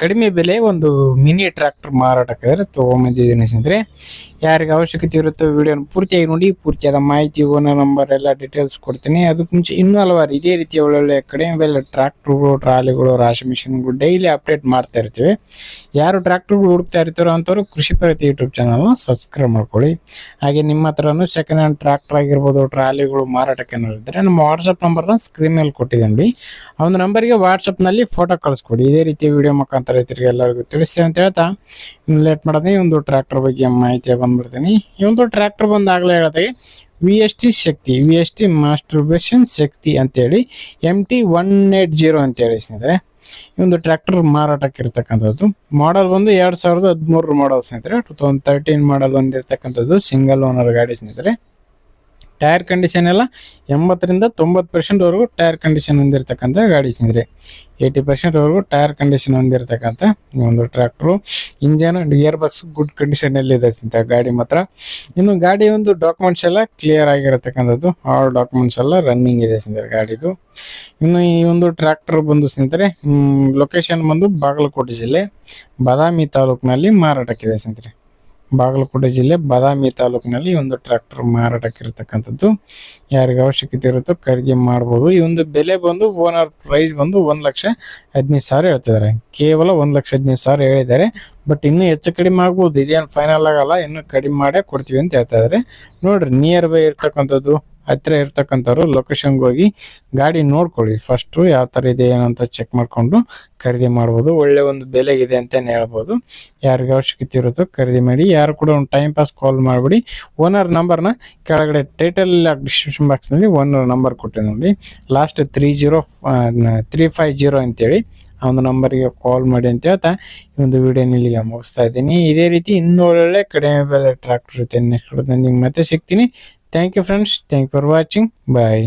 ಕಡಿಮೆ ಬೆಲೆ ಒಂದು ಮಿನಿ ಟ್ರ್ಯಾಕ್ಟರ್ ಮಾರಾಟಕ್ಕಾದ್ರೆ ತೊಗೊಂಬಂದಿದ್ದೀನಿ ಸ್ನೇಹಿತರೆ. ಯಾರಿಗೆ ಅವಶ್ಯಕತೆ ಇರುತ್ತೋ ವಿಡಿಯೋನ ಪೂರ್ತಿಯಾಗಿ ನೋಡಿ, ಪೂರ್ತಿಯಾದ ಮಾಹಿತಿ ಓನರ್ ನಂಬರ್ ಎಲ್ಲ ಡೀಟೇಲ್ಸ್ ಕೊಡ್ತೀನಿ. ಅದಕ್ಕೆ ಮುಂಚೆ ಇನ್ನೂ ಹಲವಾರು ಇದೇ ರೀತಿಯ ಒಳ್ಳೊಳ್ಳೆ ಕಡಿಮೆ ಬೆಲೆ ಟ್ರ್ಯಾಕ್ಟ್ರುಗಳು ಟ್ರಾಲಿಗಳು ರಾಶಿ ಮಿಷಿನ್ಗಳು ಡೈಲಿ ಅಪ್ಡೇಟ್ ಮಾಡ್ತಾ ಇರ್ತೀವಿ. ಯಾರು ಟ್ರ್ಯಾಕ್ಟ್ರುಗಳು ಹುಡುಕ್ತಾ ಇರ್ತಾರೋ ಅಂಥವ್ರು ಕೃಷಿ ಪ್ರಗತಿ ಯೂಟ್ಯೂಬ್ ಚಾನಲ್ನ ಸಬ್ಸ್ಕ್ರೈಬ್ ಮಾಡ್ಕೊಳ್ಳಿ. ಹಾಗೆ ನಿಮ್ಮ ಹತ್ರನೂ ಸೆಕೆಂಡ್ ಹ್ಯಾಂಡ್ ಟ್ರ್ಯಾಕ್ಟರ್ ಆಗಿರ್ಬೋದು, ಟ್ರಾಲಿಗಳು ಮಾರಾಟಕ್ಕೆ ಇದ್ದರೆ ನಮ್ಮ ವಾಟ್ಸಪ್ ನಂಬರ್ನ ಸ್ಕ್ರೀನ್ ಮೇಲೆ ಕೊಟ್ಟಿದ್ದೀನಿ. ಆ ನಂಬರ್ಗೆ ವಾಟ್ಸಪ್ನಲ್ಲಿ ಫೋಟೋ ಕಳಿಸ್ಕೊಡಿ. ಇದೇ ರೀತಿ ವಿಡಿಯೋ ಮುಖಾಂತರ ರೈತರಿಗೆ ಎಲ್ಲರಿಗೂ ತಿಳಿಸಿ ಅಂತ ಹೇಳ್ತಾ. ಇನ್ನು ಲೇಟ್ ಮಾಡೋದೇ ಒಂದು ಟ್ರ್ಯಾಕ್ಟರ್ ಬಗ್ಗೆ ಮಾಹಿತಿ ಬಂದ್ಬಿಡ್ತೀನಿ. ಈ ಒಂದು ಟ್ರ್ಯಾಕ್ಟರ್ ಬಂದಾಗಲೇ ಹೇಳಿದೆ V S T Shakti V S T ಮಾಸ್ಟ್ರಬೇಷನ್ Shakti ಅಂತೇಳಿ M T one eight zero ಅಂತೇಳಿ ಸ್ನೇಹಿತರೆ. ಈ ಒಂದು ಟ್ರ್ಯಾಕ್ಟರ್ ಮಾರಾಟಕ್ಕೆ ಇರ್ತಕ್ಕಂಥದ್ದು ಮಾಡಲ್ ಬಂದು ಎರಡು ಸಾವಿರದ ಹದಿಮೂರು ಮಾಡಲ್ ಸ್ನೇಹಿತರೆ. ಟೂ ತೌಸಂಡ್ ತರ್ಟೀನ್ ಮಾಡಲ್ ಹೊಂದಿರತಕ್ಕಂಥದ್ದು ಸಿಂಗಲ್ ಓನರ್ ಗಾಡಿ ಸ್ನೇಹಿತರೆ. ಟೈರ್ ಕಂಡೀಷನ್ ಎಲ್ಲ ಎಂಬತ್ತರಿಂದ ತೊಂಬತ್ತು ಪರ್ಸೆಂಟ್ವರೆಗೂ ಟೈರ್ ಕಂಡೀಷನ್ ಹೊಂದಿರತಕ್ಕಂಥ ಗಾಡಿ ಸ್ನೇಹಿತರೆ. ಏಯ್ಟಿ ಪರ್ಸೆಂಟ್ವರೆಗೂ ಟೈರ್ ಕಂಡೀಷನ್ ಹೊಂದಿರತಕ್ಕಂಥ ಒಂದು tractor. Engine gear box good ಕಂಡೀಷನಲ್ಲಿದೆ ಇದೆ ಸ್ನೇಹಿತರೆ, ಗಾಡಿ ಮಾತ್ರ. ಇನ್ನು ಗಾಡಿ ಒಂದು ಡಾಕ್ಯುಮೆಂಟ್ಸ್ ಎಲ್ಲ ಕ್ಲಿಯರ್ ಆಗಿರತಕ್ಕಂಥದ್ದು. ಆಲ್ ಡಾಕ್ಯುಮೆಂಟ್ಸ್ ಎಲ್ಲ ರನ್ನಿಂಗ್ ಇದೆ ಸ್ನೇಹಿತರೆ ಗಾಡಿದು. ಇನ್ನು ಈ ಒಂದು ಟ್ರ್ಯಾಕ್ಟರ್ ಬಂದು ಸ್ನೇಹಿತರೆ ಲೊಕೇಶನ್ ಬಂದು ಬಾಗಲಕೋಟೆ ಜಿಲ್ಲೆ, ಬಾದಾಮಿ ತಾಲೂಕಿನಲ್ಲಿ ಮಾರಾಟಕ್ಕಿದೆ ಸ್ನೇಹಿತರೆ. ಬಾಗಲಕೋಟೆ ಜಿಲ್ಲೆ ಬಾದಾಮಿ ತಾಲೂಕಿನಲ್ಲಿ ಒಂದು ಟ್ರ್ಯಾಕ್ಟರ್ ಮಾರಾಟಕ್ಕೆ ಇರತಕ್ಕಂಥದ್ದು ಯಾರಿಗೆ ಅವಶ್ಯಕತೆ ಇರುತ್ತೋ ಖರೀದಿ ಮಾಡ್ಬೋದು. ಈ ಒಂದು ಬೆಲೆ ಬಂದು ಓನರ್ ಪ್ರೈಸ್ ಬಂದು ಒಂದು ಲಕ್ಷ ಹದಿನೈದು ಸಾವಿರ ಹೇಳ್ತಿದ್ದಾರೆ. ಕೇವಲ ಒಂದು ಲಕ್ಷ ಹದಿನೈದು ಸಾವಿರ ಹೇಳಿದ್ದಾರೆ. ಬಟ್ ಇನ್ನೂ ಹೆಚ್ಚು ಕಡಿಮೆ ಆಗ್ಬೋದು. ಇದೇನು ಫೈನಲ್ ಆಗಲ್ಲ. ಇನ್ನೂ ಕಡಿಮೆ ಮಾಡೇ ಕೊಡ್ತೀವಿ ಅಂತ ಹೇಳ್ತಾ ಇದ್ದಾರೆ. ನೋಡ್ರಿ ನಿಯರ್ ಬೈ ಇರ್ತಕ್ಕಂಥದ್ದು. ಹತ್ತಿರ ಇರ್ತಕ್ಕಂಥವ್ರು ಲೊಕೇಶನ್ಗೆ ಹೋಗಿ ಗಾಡಿ ನೋಡ್ಕೊಳ್ಳಿ. ಫಸ್ಟು ಯಾವ ಥರ ಇದೆ ಏನಂತ ಚೆಕ್ ಮಾಡಿಕೊಂಡು ಖರೀದಿ ಮಾಡ್ಬೋದು. ಒಳ್ಳೆ ಒಂದು ಬೆಲೆಗಿದೆ ಅಂತಲೇ ಹೇಳ್ಬೋದು. ಯಾರಿಗೆ ಅವಶ್ಯಕತೆ ಇರುತ್ತೋ ಖರೀದಿ ಮಾಡಿ. ಯಾರು ಕೂಡ ಒಂದು ಟೈಮ್ ಪಾಸ್ ಕಾಲ್ ಮಾಡಿಬಿಡಿ. ಓನರ್ ನಂಬರ್ನ ಕೆಳಗಡೆ ಟೈಟಲ್ ಡಿಸ್ಕ್ರಿಪ್ಷನ್ ಬಾಕ್ಸ್ನಲ್ಲಿ ಓನರ್ ನಂಬರ್ ಕೊಟ್ಟೆ ನೋಡಿ. Last three zero three five zero ಅಂತೇಳಿ. ಆ ಒಂದು ನಂಬರ್ಗೆ ಕಾಲ್ ಮಾಡಿ ಅಂತ ಹೇಳ್ತಾ ಈ ಒಂದು ವಿಡಿಯೋನ ಇಲ್ಲಿಗೆ ಮುಗಿಸ್ತಾ ಇದ್ದೀನಿ. ಇದೇ ರೀತಿ ಇನ್ನೂ ಒಳ್ಳೊಳ್ಳೆ ಕಡಿಮೆ ಬೆಲೆ ಟ್ರ್ಯಾಕ್ಟರ್ ಜೊತೆ ನೆಕ್ಸ್ಟ್ ಮತ್ತೆ ಸಿಗ್ತೀನಿ. Thank you friends thank for watching bye